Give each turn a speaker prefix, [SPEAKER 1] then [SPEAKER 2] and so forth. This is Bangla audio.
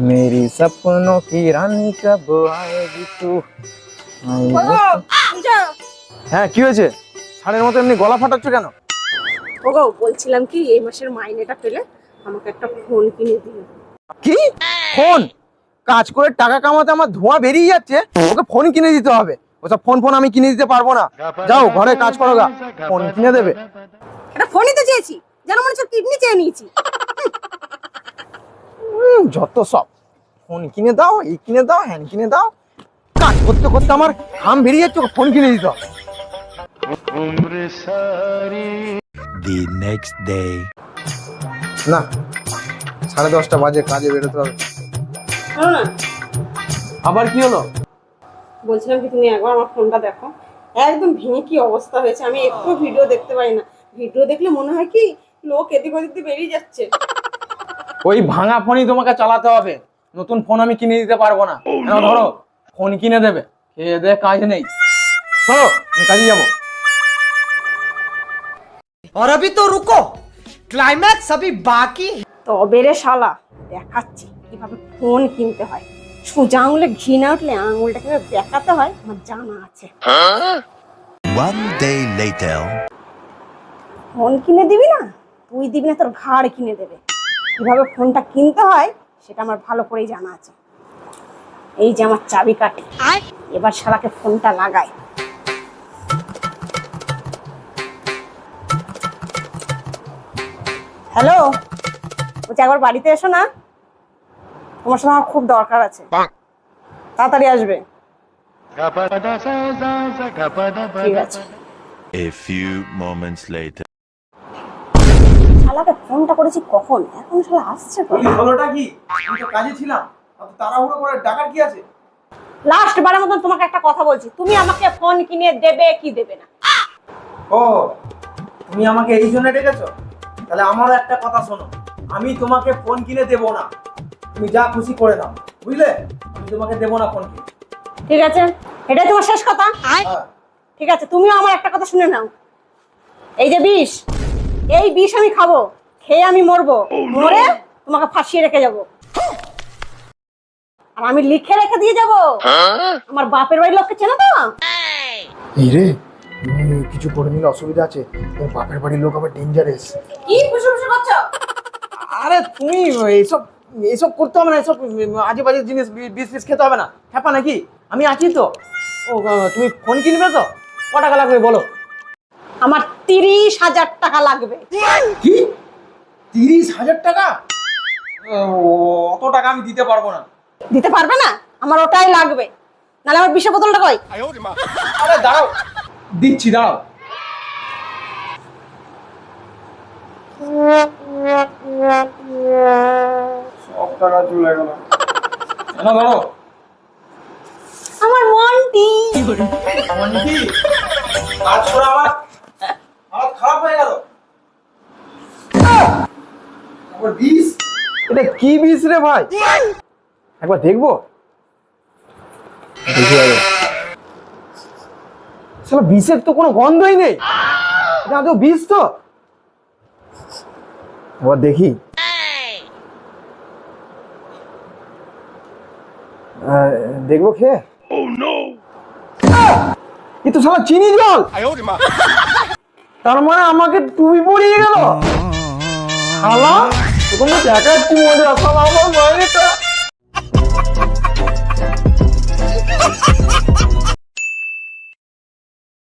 [SPEAKER 1] मेरी सपनों की रानी कब आएगी तू
[SPEAKER 2] ওগো, শুনছো?
[SPEAKER 1] হ্যাঁ কি হয়েছে ছাড়ের মতো এমনি গলা ফাটাচ্ছ কেন
[SPEAKER 2] ওগো বলছিলাম কি এই মাসের মাইনেটা পেলে আমাকে একটা ফোন কিনে দিও
[SPEAKER 1] কি ফোন কাজ করে টাকা কামাতে আমার ধোঁয়া বেরিয়ে যাচ্ছে ওকে ফোন কিনে দিতে হবে ওসব ফোন ফোন আমি কিনে দিতে পারবো না যাও ঘরে কাজ করো গা ফোন কিনে দেবে
[SPEAKER 2] একটা ফোনই তো চেয়েছি যেন মনে হচ্ছে কিডনি চেয়ে নিয়েছি
[SPEAKER 1] উম, যত সব। ফোন কিনে দাও এই কিনে দাও হ্যান কিনে দাও। কাজ করতে করতে আমার ঘাম বেরিয়ে যাচ্ছে ফোন কিনে দিতে হবে।
[SPEAKER 3] The next day.
[SPEAKER 1] না সাড়ে দশটা বাজে কাজে বেরোতে হবে।
[SPEAKER 2] না
[SPEAKER 1] আবার কি হলো?
[SPEAKER 2] বলছিলাম কি তুমি একবার আমার ফোনটা দেখো। একদম ভেঙে কি অবস্থা হয়েছে আমি একটু ভিডিও দেখতে পারি না। ভিডিও দেখলে মনে হয় কি লোক এদিক ওদিক বেরিয়ে যাচ্ছে।
[SPEAKER 1] ওই ভাঙা ফোনই তোমাকে চালাতে হবে নতুন ফোন আমি কিনে দিতে পারবো না নাও ধরো ফোন কিনে দেবে খেয়ে দে কাজ নেই চলো আমি কাজে যাবো
[SPEAKER 4] और अभी तो रुको क्लाइमैक्स अभी बाकी है
[SPEAKER 2] তবে রে শালা দেখাচ্ছি কিভাবে ফোন কিনতে হয় সোজা আঙুলে ঘি না উঠলে আঙুলটা কিভাবে দেখাতে হয় আমার জানা আছে
[SPEAKER 3] One day later.
[SPEAKER 2] ফোন কিনে দিবি না তুই দিবি না তোর ঘাড় কিনে দেবে কীভাবে ফোনটা কিনতে হয় সেটা আমার ভালো করেই জানা আছে। এই যে আমার চাবি কাঠি। এবার শালাকে ফোনটা লাগাই। হ্যালো? বলছি একবার বাড়িতে এসো না। তোমার সাথে আমার খুব দরকার আছে। তাড়াতাড়ি আসবে। ঠিক আছে।
[SPEAKER 3] A few moments later.
[SPEAKER 2] শালাকে ফোনটা করেছি কখন? এখন শালা আসছে কখন?
[SPEAKER 1] হলোটা কি? আমি তো কাজে ছিলাম। তাড়াহুড়ো করে ডাকার কি আছে?
[SPEAKER 2] লাস্ট বারের মতন তোমাকে একটা কথা বলছি। তুমি আমাকে ফোন কিনে দেবে কি দেবে না?
[SPEAKER 1] ও তুমি আমাকে এই জন্য ডেকেছো? তাহলে আমারও একটা কথা শোনো। আমি তোমাকে ফোন কিনে দেবো না। তুমি যা খুশি করে দাও। বুঝলে? আমি তোমাকে দেবো না ফোন কিনে।
[SPEAKER 2] ঠিক আছে? এটাই তোমার শেষ কথা?
[SPEAKER 1] হ্যাঁ।
[SPEAKER 2] ঠিক আছে তুমিও আমার একটা কথা শুনে নাও। এই যে বিষ এই বিষ আমি খাব খেয়ে আমি মরবো। মরে তোমাকে ফাঁসিয়ে রেখে যাব। আর আমি লিখে রেখে দিয়ে যাব। আমার বাপের বাড়ির লোককে চেনো তো?
[SPEAKER 1] এই রে কিছু করে নিলে অসুবিধা আছে। তোর বাপের বাড়ির লোক আবার ডেঞ্জারাস
[SPEAKER 2] কি খুশি খুশি করছ?
[SPEAKER 1] আরে তুমি এইসব এইসব করতে হবে না এইসব আজে বাজে জিনিস বিষ বিষ খেতে হবে না। হ্যাপা নাকি? আমি আছি তো। ও তুমি ফোন কিনবে তো? ক টাকা লাগবে বলো?
[SPEAKER 2] আমার তিরিশ হাজার টাকা লাগবে।
[SPEAKER 1] কি? তিরিশ হাজার টাকা? অত টাকা আমি দিতে পারব না।
[SPEAKER 2] দিতে পারবে না? আমার ওটাই লাগবে। নাহলে আমার বিষের বোতলটা কই?
[SPEAKER 1] আরে দাঁড়াও। দিচ্ছি দাঁড়াও। সব টাকা চলে গেল। না ধরো
[SPEAKER 2] আমার মনটি।
[SPEAKER 1] আমার নাকি কাজ করে আমার হাত খারাপ হয়ে গেল এটা কি বিষ রে ভাই? একবার দেখব। দেখে বিষের তো কোনো গন্ধই নেই। এটা তো বিষ তো? একবার দেখি। দেখব খেয়ে এ তো শালা চিনি জল। তার মানে আমাকে টুপি পরিয়ে গেল। শালা তোকে দেখাচ্ছি মজা শালা আমার মাইনেটা